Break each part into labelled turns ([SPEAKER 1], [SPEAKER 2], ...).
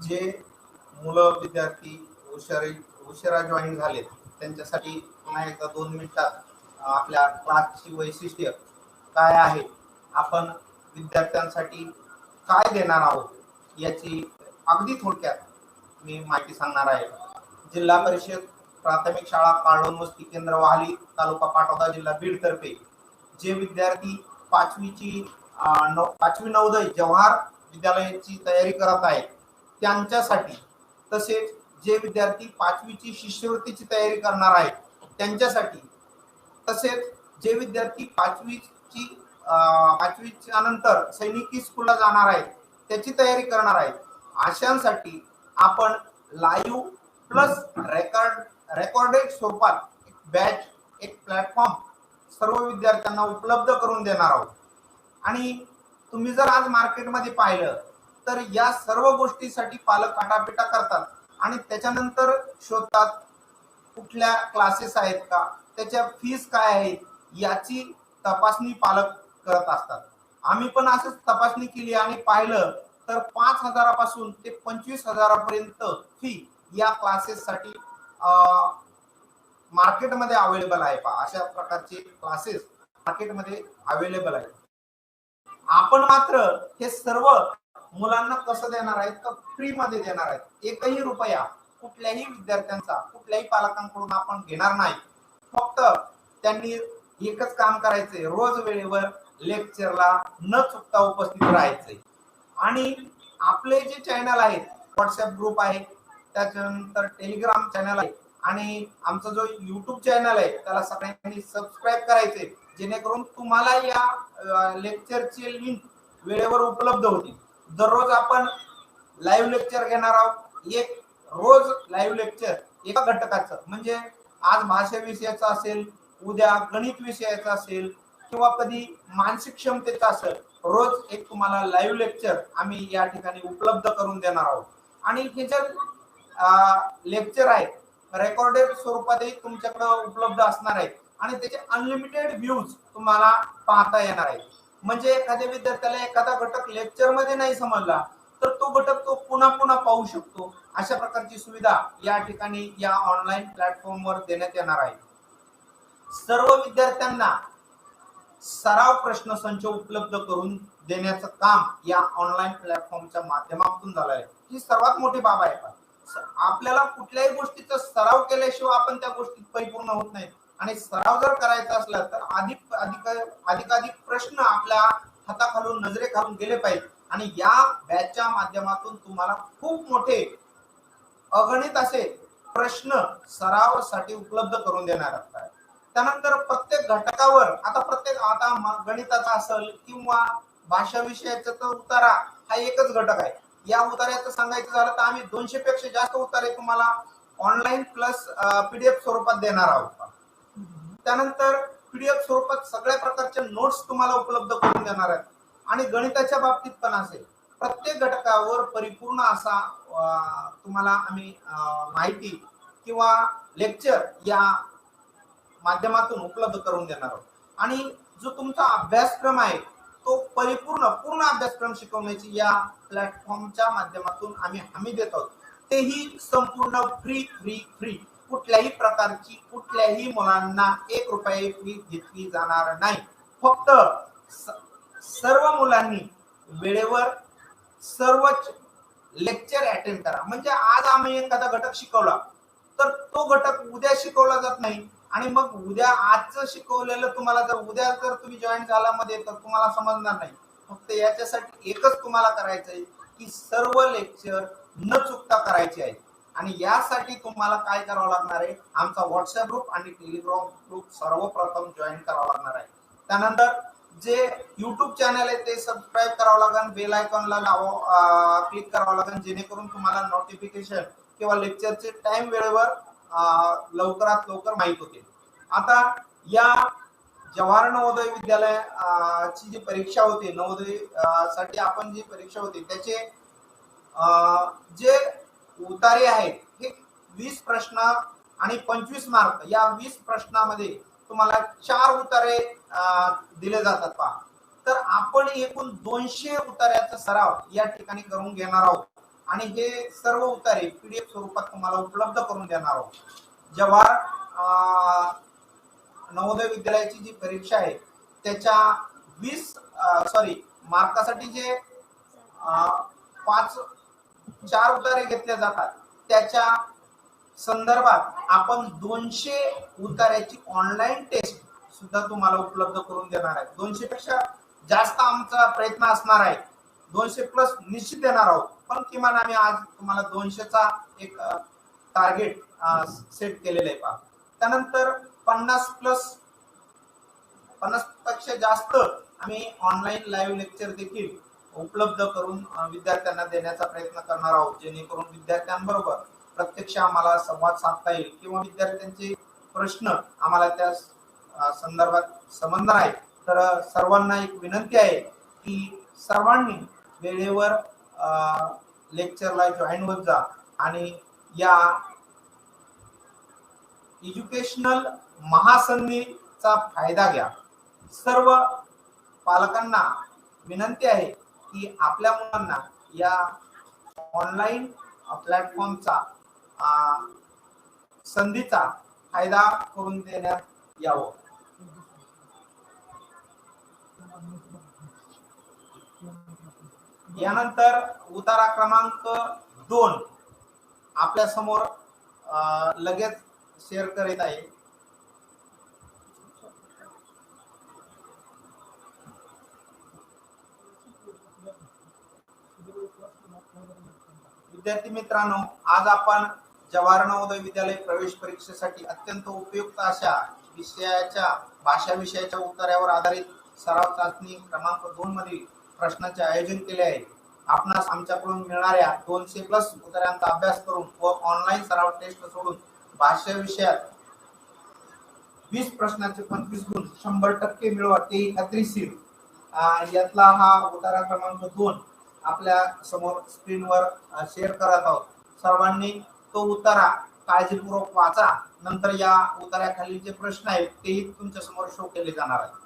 [SPEAKER 1] जे मुलं विद्यार्थी हुशारी उशिरा जॉईन झालेत त्यांच्यासाठी पुन्हा एकदा दोन मिनिटात आपल्या क्लासची वैशिष्ट्य काय आहे? आपण विद्यार्थ्यांसाठी काय देणार आहोत? याची अगदी थोडक्यात मी माहिती सांगणार आहे. जिल्हा परिषद प्राथमिक शाळा काळोन वस्ती केंद्र वाहली तालुका पाटोदा जिल्हा बीड तर्फे. जे विद्यार्थी पाचवीची पाचवी नवोदय जवाहर विद्यालयाची तयारी करत आहेत त्यांच्यासाठी. तसेच जे विद्यार्थी पाचवीची शिष्यवृत्तीची तयारी करणार आहेत त्यांच्यासाठी. तसेच जे विद्यार्थी पाचवीची पाचवीच्या नंतर सैनिकी स्कूलला जाणार आहेत त्याची तयारी करणार आहेत. अशांसाठी आपण लाईव्ह प्लस रेकॉर्ड रेकॉर्डेड स्वरूपात एक बॅच एक प्लॅटफॉर्म सर्व विद्यार्थ्यांना उपलब्ध करून देणार आहोत. आणि तुम्ही जर आज मार्केटमध्ये पाहिलं तर या सर्व गोष्टीसाठी पालक आटापिटा करतात. आणि त्याच्यानंतर शोधतात कुठल्या क्लासेस आहेत का? त्याच्या फीस काय आहे याची तपासणी पालक करत असतात. आम्ही पण असंच तपासणी केली आणि पाहिलं तर पाच हजारापासून ते पंचवीस हजारापर्यंत फी या क्लासेससाठी मार्केटमध्ये अवेलेबल आहे पा अशा प्रकारचे क्लासेस मार्केटमध्ये अवेलेबल आहेत. आपण मात्र हे सर्व मुलांना कसं देणार आहेत तर फ्री मध्ये देणार आहेत? एकही रुपया कुठल्याही विद्यार्थ्यांचा कुठल्याही पालकांकडून आपण घेणार नाही. फक्त त्यांनी एकच काम करायचंय रोज वेळेवर लेक्चरला न चुकता उपस्थित राहायचंय. आणि आपले जे चॅनल आहेत व्हॉट्सअप ग्रुप आहे त्याच्यानंतर टेलिग्राम चॅनल आहे आणि आमचा जो युट्यूब चॅनल आहे त्याला सगळ्यांनी सबस्क्राईब करायचे जेणेकरून तुम्हाला या लेक्चरची लिंक वेळेवर उपलब्ध होतील. दररोज आपण लाईव्ह लेक्चर घेणार आहोत. एक रोज लाईव्ह लेक्चर एका घटकाचं. म्हणजे आज भाषा विषयाचा असेल उद्या गणित विषयाचा असेल किंवा कधी मानसिक क्षमतेचा असेल रोज एक तुम्हाला लाईव्ह लेक्चर आम्ही या ठिकाणी उपलब्ध करून देणार आहोत. आणि हे जर लेक्चर आहे रेकॉर्डेड स्वरूपातही तुमच्याकडे उपलब्ध असणार आहेत. आणि त्याचे अनलिमिटेड व्ह्यूज तुम्हाला पाहता येणार आहेत. म्हणजे एखाद्या विद्यार्थ्याला एखादा घटक लेक्चरमध्ये नाही समजला तर तो घटक तो पुन्हा पुन्हा पाहू शकतो. अशा प्रकारची सुविधा या ठिकाणी या ऑनलाईन प्लॅटफॉर्मवर देण्यात येणार आहे. सर्व विद्यार्थ्यांना सराव प्रश्न संच उपलब्ध करून देण्याचं काम या ऑनलाईन प्लॅटफॉर्मच्या माध्यमातून झालं आहे. ही सर्वात मोठी बाब आहे. आपल्याला कुठल्याही गोष्टीचा सराव केल्याशिवाय आपण त्या गोष्टीत परिपूर्ण होत नाही. आणि सराव जर करायचा असला तर अधिक अधिक अधिकाधिक प्रश्न आपल्या हाताखालून नजरे खालून गेले पाहिजे. आणि या बॅचच्या माध्यमातून तुम्हाला खूप मोठे अगणित असे प्रश्न सरावासाठी उपलब्ध करून देणार असतात. त्यानंतर प्रत्येक घटकावर आता प्रत्येक आता गणिताचा असेल किंवा भाषा विषयाचा तर उतारा हा एकच घटक आहे. या उतार्याचं सांगायचं झालं तर आम्ही दोनशे पेक्षा जास्त उतारे तुम्हाला ऑनलाईन प्लस पीडीएफ स्वरूपात देणार आहोत. त्यानंतर पीडीएफ स्वरूपात सगळ्या प्रकारच्या नोट्स तुम्हाला उपलब्ध करून देणार आहेत. आणि गणिताच्या बाबतीत पण असेल. प्रत्येक घटकावर परिपूर्ण असा तुम्हाला आम्ही माहिती किंवा लेक्चर या माध्यमातून उपलब्ध करून देणार आहोत. आणि जो तुमचा अभ्यासक्रम आहे तो परिपूर्ण पूर्ण अभ्यासक्रम शिकवण्याची या प्लॅटफॉर्मच्या माध्यमातून आम्ही हमी देत आहोत. तेही संपूर्ण फ्री फ्री फ्री कुठल्याही प्रकारची कुठल्याही मुलांना एक रुपये फी घेतली जाणार नाही. फक्त सर्व मुलांनी वेळेवर सर्वच लेक्चर अटेंड करा. म्हणजे आज आम्ही एखादा घटक शिकवला तर तो घटक उद्या शिकवला जात नाही. आणि मग उद्या आजचं शिकवलेलं तुम्हाला जर उद्या जर तुम्ही जॉईन झाला मध्ये तर तुम्हाला समजणार नाही. फक्त याच्यासाठी एकच तुम्हाला करायचं आहे की सर्व लेक्चर न चुकता करायचे आहे आणि यासाठी तुम्हाला काय करावं लागणार आहे? आमचा व्हॉट्सअप ग्रुप आणि टेलिग्राम ग्रुप सर्वप्रथम जॉईन करावा लागणार आहे. त्यानंतर जे युट्यूब चॅनल आहे ते सबस्क्राईब करावं लागेल बेल आयकॉनला लावा क्लिक करावं लागेल जेणेकरून तुम्हाला नोटिफिकेशन किंवा लेक्चरचे टाइम वेळेवर लवकरात लवकर माहीत होते आता या जवाहर नवोदय विद्यालय ची जी परीक्षा होती नवोदयसाठी आपण जी परीक्षा होती त्याचे जे उतारे आहेत. हे वीस प्रश्न आणि पंचवीस मार्क या वीस प्रश्नामध्ये तुम्हाला चार उतारे दिले जातात पहा. तर आपण एकूण दोनशे उतार्याचा सराव या ठिकाणी करून घेणार आहोत. आणि हे सर्व उतारे पीडीएफ स्वरूपात तुम्हाला उपलब्ध करून देणार आहोत. जेव्हा अं, नवोदय विद्यालयाची जी परीक्षा आहे त्याच्या वीस सॉरी मार्कासाठी जे पाच चार उतारे घेतले जातात. त्याच्या संदर्भात आपण दोनशे उतार्याची ऑनलाईन टेस्ट सुद्धा तुम्हाला उपलब्ध करून देणार आहे. दोनशे पेक्षा जास्त आमचा प्रयत्न असणार आहे. दोनशे प्लस निश्चित देणार आहोत. पण किमान आम्ही आज तुम्हाला दोनशेचा एक टार्गेट सेट केलेलं आहे पहा. त्यानंतर पन्नास प्लस पन्नासपेक्षा जास्त आम्ही ऑनलाईन लाईव्ह लेक्चर देखील उपलब्ध करून विद्यार्थ्यांना देण्याचा प्रयत्न करणार आहोत. जेणेकरून विद्यार्थ्यांबरोबर प्रत्यक्ष आम्हाला संवाद साधता येईल किंवा विद्यार्थ्यांचे प्रश्न आम्हाला त्या संदर्भात समजणार आहे तर सर्वांना एक विनंती आहे की सर्वांनी वेळेवर लेक्चरला जॉईन होत जा आणि या एज्युकेशनल महासंधीचा फायदा घ्या. सर्व पालकांना विनंती आहे की आपल्या मुलांना या ऑनलाईन प्लॅटफॉर्मचा संधीचा फायदा करून देण्यात यावं. यानंतर उतारा क्रमांक दोन आपल्यासमोर लगेच शेअर करीत आहे. विद्यार्थी मित्रांनो आज आपण जवाहर नवोदय विद्यालय प्रवेश परीक्षेसाठी अत्यंत उपयुक्त अशा विषयाच्या भाषा विषयाच्या उत्तरावर आधारित सराव चाचणी क्रमांक दोन मधील प्रश्नाचे आयोजन केले आहे. आपणास आमच्याकडून मिळणाऱ्या दोनशे प्लस उत्तरांचा अभ्यास करून व ऑनलाईन सराव टेस्ट सोडून भाषा विषयात वीस प्रश्नाचे पंचवीस गुण शंभर टक्के मिळवा ते खात्रीशीर. यातला हा उतारा क्रमांक दोन. आपल्यासमोर स्क्रीनवर शेअर करत आहोत. सर्वांनी तो उतारा काळजीपूर्वक वाचा. नंतर या उतार्याखाली जे प्रश्न आहेत तेही तुमच्यासमोर शो केले जाणार आहेत.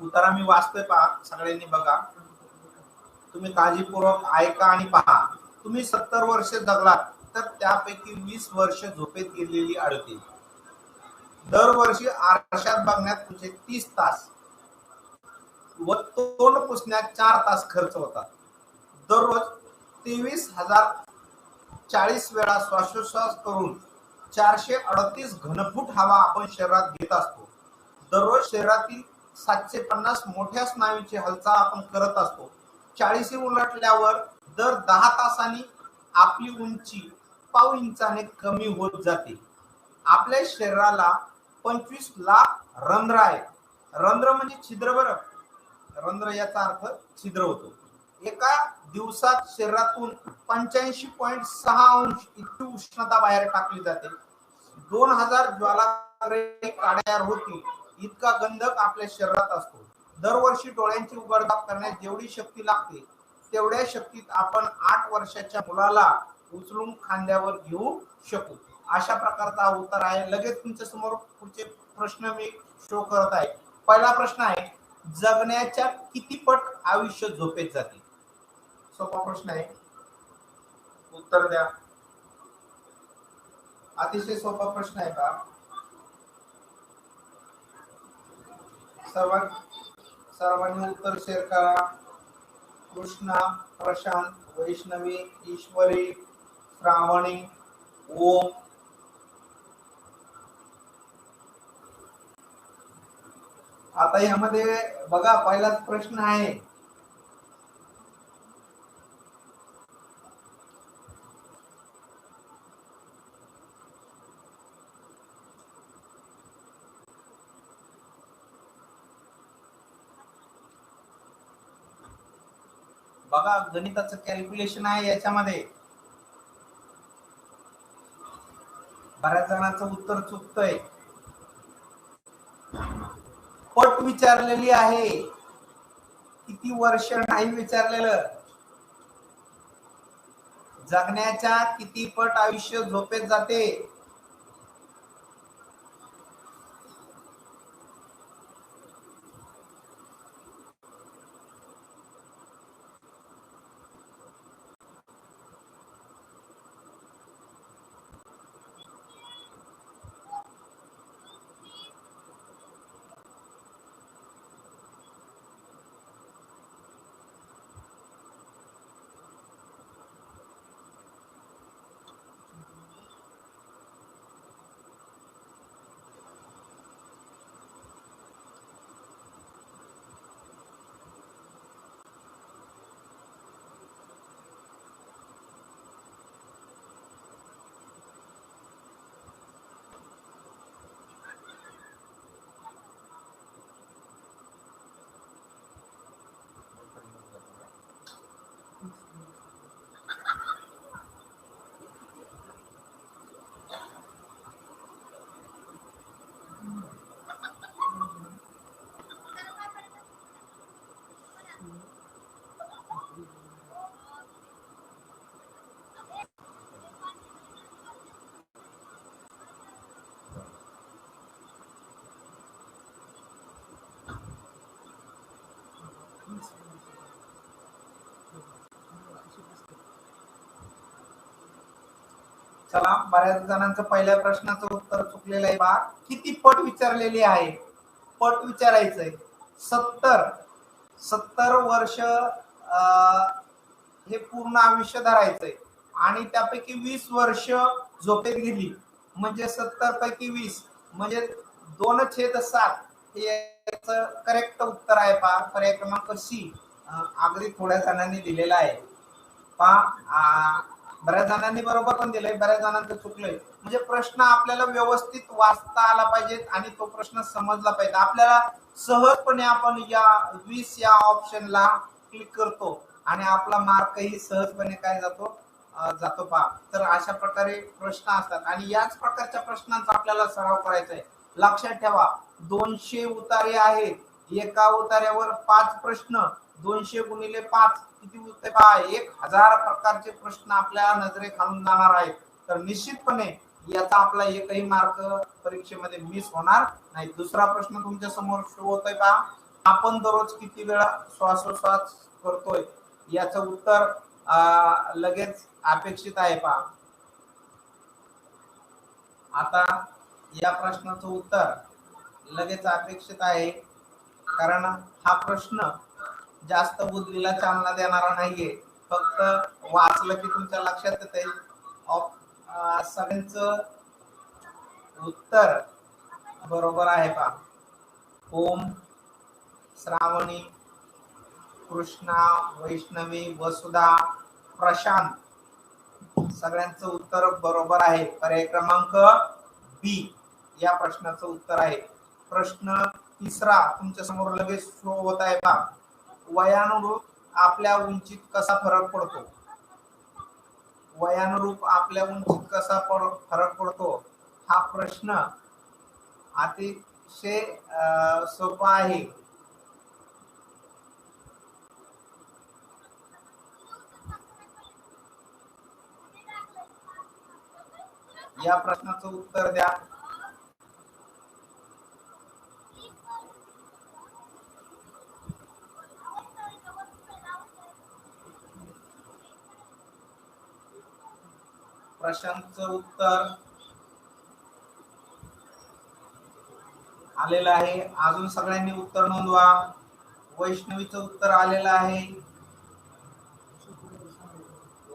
[SPEAKER 1] उतारा मी वाचतोय पहा सगळ्यांनी बघा. तुम्ही काळजीपूर्वक ऐका आणि पहा. तुम्ही सत्तर वर्ष जगलात तर त्यापैकी वीस वर्ष झोपेत गेलेली आढळतील दरवर्षी आरशात बघण्यात तुमचे तीस तास व तोंड पुसण्यात चार तास खर्च होतात. दररोज तेवीस हजार चाळीस वेळा श्वासोश्वास करून चारशे अडतीस घनफूट हवा आपण शरीरात घेत असतो. दररोज शरीरातील सातशे पन्नास मोठ्या स्नायूची हालचाल आपण करत असतो. चाळीशी उलटल्यावर दर दहा तासांनी आपली उंची पाव इंचाने कमी होत जाते. आपल्या शरीराला पंचवीस लाख रंध्र आहेत रंध्र म्हणजे छिद्र बरं. रंध्र याचा अर्थ छिद्र होतो. एका दिवसात शरीरातून पंच्याऐंशी पॉईंट सहा अंश इतकी उष्णता बाहेर टाकली जाते. दोन हजार ज्वाला काड्यार होती इतका गंधक आपल्या शरीरात असतो. दरवर्षी डोळ्यांची उघडझाप करण्यास जेवढी शक्ती लागते तेवढ्या शक्तीत आपण आठ वर्षाच्या मुलाला उचलून खांद्यावर घेऊ शकू. अशा प्रकारचा उत्तर आहे. लगेच तुमच्यासमोर पुढचे प्रश्न मी शो करत आहे. पहिला प्रश्न आहे जगण्याच्या किती पट आयुष्य झोपेत जाते? सोपा प्रश्न आहे. उत्तर द्या. अतिशय सोपा प्रश्न आहे का? सर्वांनी सर्वांनी उत्तर शेअर करा. कृष्णा प्रशांत वैष्णवी ईश्वरी श्रावणी ओम. आता यामध्ये बघा पहिलाच प्रश्न आहे. बघा गणिताचं कॅल्क्युलेशन आहे याच्यामध्ये. बऱ्याच जणांचं उत्तर चुकतंय. पट विचारलेली आहे. किती वर्ष नाही विचारलेलं? जगण्याच्या किती पट आयुष्य झोपेत जाते? चला बऱ्याच जणांचं पहिल्या प्रश्नाचं उत्तर चुकलेलं आहे. बा किती पट विचारलेली आहे? पट विचारायचंय. सत्तर. सत्तर वर्ष अं, हे पूर्ण आयुष्य धरायचंय. आणि त्यापैकी वीस वर्ष झोपेत गेली. म्हणजे सत्तर पैकी वीस. म्हणजे दोन छेद सात हे करेक्ट उत्तर आहे पा पर्याय क्रमांक सी. अगदी थोड्या जणांनी दिलेला आहे. पा बऱ्याच जणांनी बरोबर पण दिलंय बऱ्याच जणांचं चुकलंय. म्हणजे प्रश्न आपल्याला व्यवस्थित वाचता आला पाहिजे आणि तो प्रश्न समजला पाहिजे. आपल्याला सहजपणे आपण या वीस या ऑप्शनला क्लिक करतो आणि आपला मार्कही सहजपणे काय जातो जातो पहा. तर अशा प्रकारे प्रश्न असतात आणि याच प्रकारच्या प्रश्नांचा आपल्याला सराव करायचा आहे लक्षात ठेवा दोनशे उतारे आहेत. एका उतार्यावर पाच प्रश्न. दोनशे गुणिले पाच. किती उत्तर पहा एक हजार प्रकारचे प्रश्न आपल्या नजरे खालून जाणार आहेत. तर निश्चितपणे याचा आपला एकही मार्क परीक्षेमध्ये मिस होणार नाही. दुसरा प्रश्न तुमच्यासमोर शो होतोय पहा. आपण दररोज किती वेळा श्वासोश्वास करतोय? याच उत्तर लगेच अपेक्षित आहे पहा. आता या प्रश्नाचं उत्तर लगेच अपेक्षित आहे. कारण हा प्रश्न जास्त बुद्धीला चालना देणारा नाहीये. फक्त वाचलं की तुमच्या लक्षात येते सगळ्यांच उत्तर बरोबर आहे का? ओम श्रावणी कृष्णा वैष्णवी वसुधा प्रशांत. सगळ्यांचं उत्तर बरोबर आहे. पर्याय क्रमांक बी या प्रश्नाचं उत्तर आहे. प्रश्न तिसरा तुमच्यासमोर लगेच शो होत आहे का? वयानुरूप आपल्या उंचीत कसा फरक पडतो? वयानुरूप आपल्या उंचीत कसा फरक पडतो? हा प्रश्न अतिशय अं, सोपा आहे. या प्रश्नाचं उत्तर द्या. प्रश्नांचं उत्तर आलेलं आहे. अजून सगळ्यांनी उत्तर नोंदवा. वैष्णवीचं उत्तर आलेलं आहे.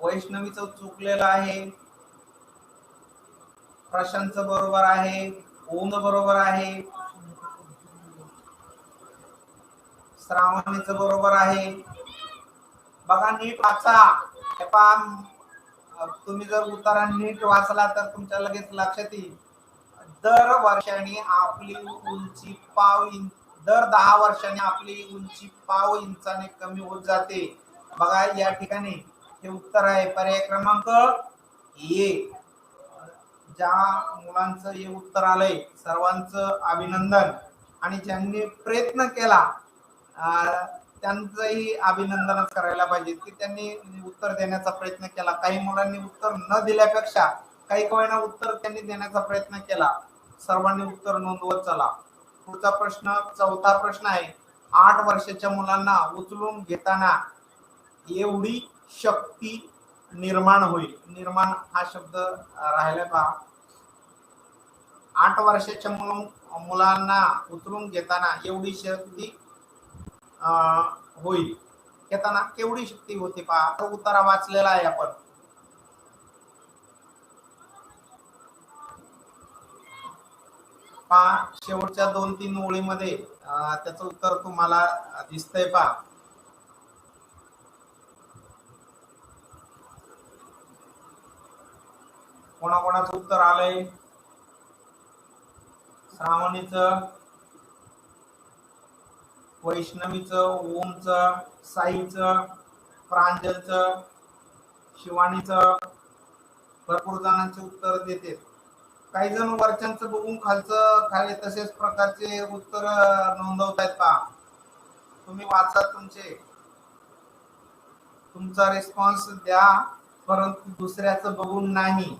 [SPEAKER 1] वैष्णवीचं चुकलेलं आहे. प्रशांत बरोबर आहे. ओम बरोबर आहे. श्रावणीच बरोबर आहे. बघा नीट वाचा. तुम्ही जर उतारा नीट वाचला तर तुमच्या लगेच लक्षात येईल. दर वर्षाने आपली उंची पाव इंच दर दहा वर्षाने आपली उंची पाव इंचाने कमी होत जाते. बघा या ठिकाणी हे उत्तर आहे. पर्याय क्रमांक ए. ज्या मुलांचं हे उत्तर आलंय सर्वांचं अभिनंदन. आणि ज्यांनी प्रयत्न केला अं, त्यांचंही अभिनंदनच करायला पाहिजे की त्यांनी उत्तर देण्याचा प्रयत्न केला. काही मुलांनी उत्तर न दिल्यापेक्षा काही कोणाला उत्तर त्यांनी देण्याचा प्रयत्न केला. सर्वांनी उत्तर नोंदवत चला. पुढचा प्रश्न चौथा प्रश्न आहे. आठ वर्षाच्या मुलांना उचलून घेताना एवढी शक्ती निर्माण होईल. निर्माण हा शब्द राहिला पहा आठ वर्षाच्या मुलांना उचलून घेताना एवढी शक्ती होईल. घेताना केवढी शक्ती होते पहा. उतारा वाचलेला आहे आपण. पहा शेवटच्या दोन तीन ओळीमध्ये त्याच उत्तर तुम्हाला दिसतंय पहा. कोणाकोणाचं उत्तर आलंय? श्रावणीचं. वैष्णवीचं ओमचं साईचं प्रांजलचं शिवानीचं भरपूर जणांचे उत्तर देते. काही जण वरच्यांचं बघून खालचं खाली तसेच प्रकारचे उत्तर नोंदवतायत पहा. तुम्ही वाचा तुमचे. तुमचा रिस्पॉन्स द्या परंतु दुसऱ्याचं बघून नाही.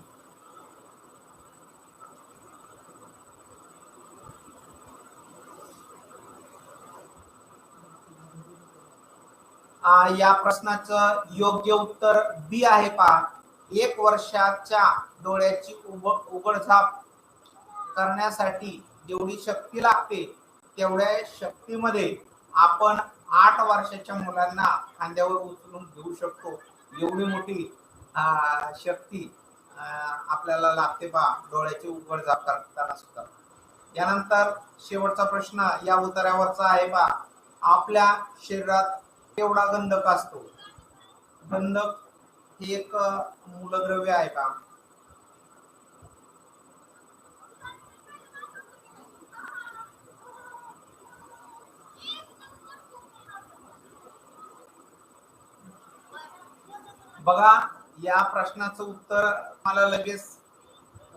[SPEAKER 1] या प्रश्नाचं योग्य उत्तर बी आहे पहा. एक वर्षाच्या डोळ्याची उघडझाप करण्यासाठी जेवढी शक्ती लागते तेवढ्या शक्तीमध्ये आपण आठ वर्षाच्या मुलांना खांद्यावर उचलून घेऊ शकतो. एवढी मोठी शक्ती आपल्याला लागते पहा. डोळ्याची उघडझाप करताना सुद्धा. यानंतर शेवटचा प्रश्न या उत्तरावरचा आहे पहा. आपल्या शरीरात एवढा गंधक असतो. गंधक हे एक मूलद्रव्य आहे का? बघा या प्रश्नाचं उत्तर मला लगेच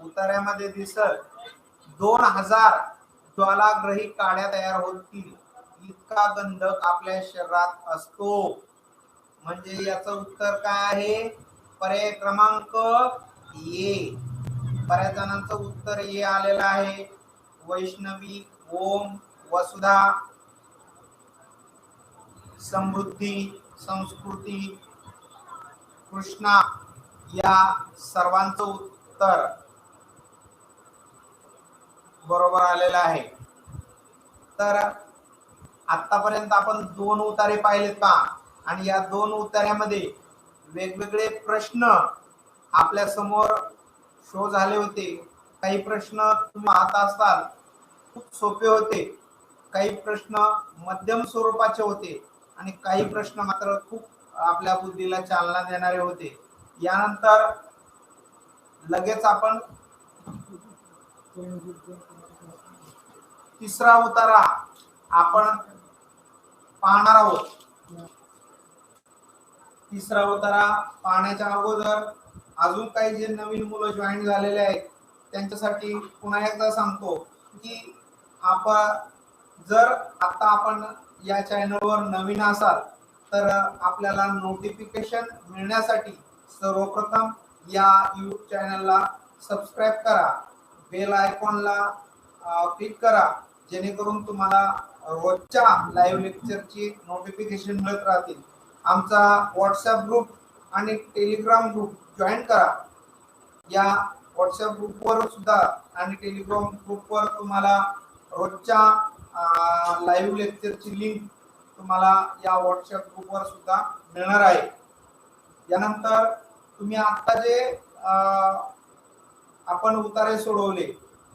[SPEAKER 1] उतार्यामध्ये दिसल. दोन हजार ज्वालाग्रही काड्या तयार होतील. इतका गंधक आपल्या शरीरात असतो. म्हणजे याच उत्तर काय आहे? पर्याय क्रमांक ए. बऱ्याच जणांचं उत्तर ए आलेलं आहे. वैष्णवी ओम वसुधा समृद्धी संस्कृती कृष्णा या सर्वांचं उत्तर बरोबर आलेलं आहे. तर आतापर्यंत आपण दोन उतारे पाहिलेत का? आणि या दोन उतार्यामध्ये वेगवेगळे प्रश्न आपल्यासमोर शो झाले होते. काही प्रश्न तुम्ही पाहत असाल खूप सोपे होते. काही प्रश्न मध्यम स्वरूपाचे होते आणि काही प्रश्न मात्र खूप आपल्या बुद्धीला चालना देणारे होते. यानंतर लगेच आपण तिसरा उतारा आपण पाहणार आहोत. तिसरा अवतारा पाहण्याच्या अगोदर अजून काही जे नवीन मुलं जॉईन झालेले आहेत त्यांच्यासाठी पुन्हा एकदा सांगतो की आपण जर आता आपण या चॅनलवर नवीन असाल तर आपल्याला नोटिफिकेशन मिळण्यासाठी सर्वप्रथम या यूट्यूब चॅनलला सबस्क्राईब करा. बेल आयकॉनला क्लिक करा. जेणेकरून तुम्हाला रोजच्या लाईव्ह लेक्चरची नोटिफिकेशन मिळत राहतील. आमचा व्हॉट्सअप ग्रुप आणि टेलिग्राम ग्रुप जॉईन करा. या व्हॉट्सअप ग्रुपवर सुद्धा आणि टेलिग्राम ग्रुपवर तुम्हाला रोजच्या लाईव्ह लेक्चरची लिंक तुम्हाला या व्हॉट्सअप ग्रुपवर सुद्धा मिळणार आहे. यानंतर तुम्ही आता जे आपण उतारे सोडवले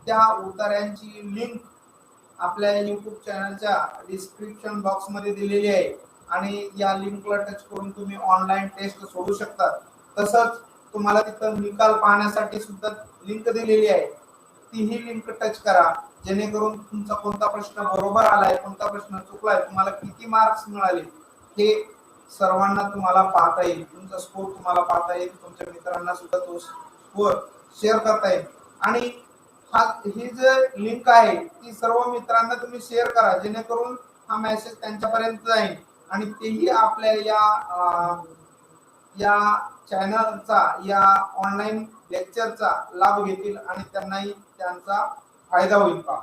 [SPEAKER 1] त्या उतार्यांची लिंक आपल्या युट्यूब चॅनलच्या डिस्क्रिप्शन बॉक्समध्ये दिलेली आहे. आणि या लिंकला टच करून तुम्ही ऑनलाईन टेस्ट सोडू शकता. तसंच तुम्हाला तिथं निकाल पाहण्यासाठी सुद्धा लिंक दिलेली आहे. तीही लिंक टच करा. जेणेकरून तुमचा कोणता प्रश्न बरोबर आलाय कोणता प्रश्न चुकलाय तुम्हाला किती मार्क्स मिळाले हे सर्वांना तुम्हाला पाहता येईल. तुमचा स्कोर तुम्हाला पाहता येईल. तुमच्या मित्रांना सुद्धा तो स्कोर शेअर करता येईल. आणि हा ही जे लिंक आहे ती सर्व मित्रांना तुम्ही शेअर करा जेणेकरून हा मेसेज त्यांच्यापर्यंत जाईल. आणि तेही आपल्या या या चॅनलचा या ऑनलाईन लेक्चरचा लाभ घेतील आणि त्यांनाही त्यांचा फायदा होईल का